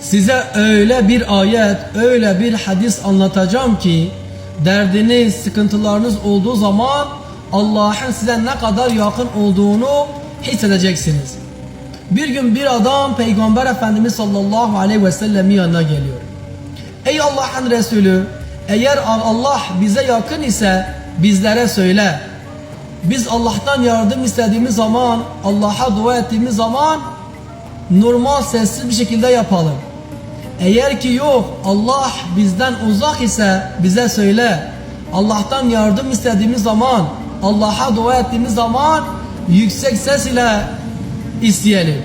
Size öyle bir ayet, öyle bir hadis anlatacağım ki derdiniz, sıkıntılarınız olduğu zaman Allah'ın size ne kadar yakın olduğunu hissedeceksiniz. Bir gün bir adam Peygamber Efendimiz sallallahu aleyhi ve sellem'in yanına geliyor. Ey Allah'ın Resulü eğer Allah bize yakın ise bizlere söyle. Biz Allah'tan yardım istediğimiz zaman, Allah'a dua ettiğimiz zaman normal sessiz bir şekilde yapalım. Eğer ki yok Allah bizden uzak ise bize söyle. Allah'tan yardım istediğimiz zaman, Allah'a dua ettiğimiz zaman yüksek ses ile isteyelim.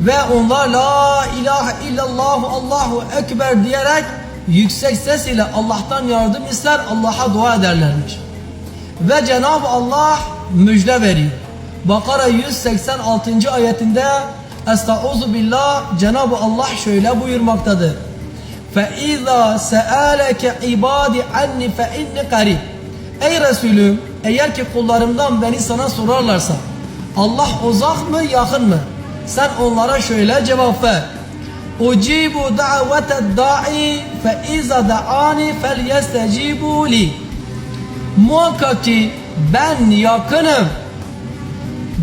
Ve onlar la ilahe illallah Allahu ekber diyerek yüksek ses ile Allah'tan yardım ister, Allah'a dua ederlermiş. Ve Cenab-ı Allah müjde veriyor. Bakara 186. ayetinde Estaizu billah Cenab-ı Allah şöyle buyurmaktadır. فَاِذَا سَأَلَكَ عِبَادِ عَنِّ فَاِنِّ قَرِيبٍ Ey Resulüm eğer ki kullarımdan beni sana sorarlarsa Allah uzak mı yakın mı? Sen onlara şöyle cevap ver. Ucibu da'vete da'i fe iza da'ani fel yestecibu li. Muhakkak ki ben yakınım.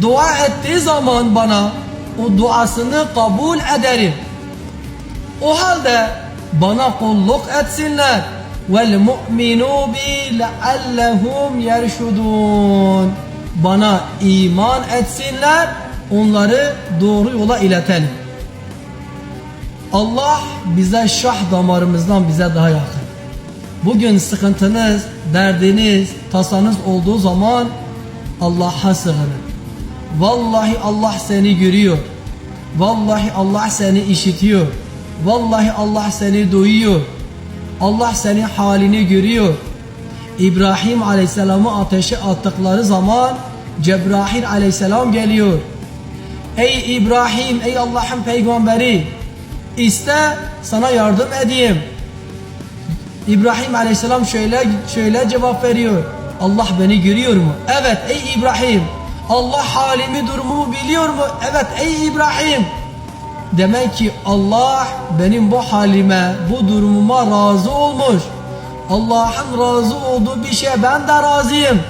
Dua ettiği zaman bana o duasını kabul ederim. O halde bana kulluk etsinler. Vel mu'minu bi leallehum yerşudun. Bana iman etsinler, onları doğru yola iletelim. Allah bize şah damarımızdan bize daha yakın. Bugün sıkıntınız, derdiniz, tasanız olduğu zaman Allah'a sığının. Vallahi Allah seni görüyor. Vallahi Allah seni işitiyor. Vallahi Allah seni duyuyor. Allah senin halini görüyor. İbrahim Aleyhisselam'ı ateşe attıkları zaman Cebrail Aleyhisselam geliyor. Ey İbrahim, ey Allah'ın peygamberi, iste sana yardım edeyim. İbrahim Aleyhisselam şöyle şöyle cevap veriyor. Allah beni görüyor mu? Evet ey İbrahim. Allah halimi durumumu biliyor mu? Evet ey İbrahim. Demek ki Allah benim bu halime, bu durumuma razı olmuş. Allah'ın razı olduğu bir şeye ben de razıyım.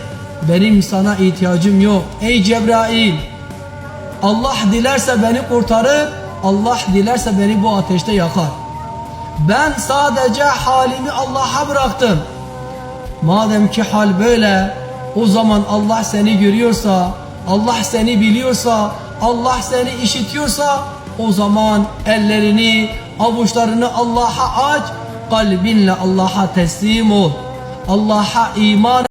Benim sana ihtiyacım yok. Ey Cebrail. Allah dilerse beni kurtarır. Allah dilerse beni bu ateşte yakar. Ben sadece halimi Allah'a bıraktım. Madem ki hal böyle, o zaman Allah seni görüyorsa, Allah seni biliyorsa, Allah seni işitiyorsa, o zaman ellerini, avuçlarını Allah'a aç, kalbinle Allah'a teslim ol. Allah'a iman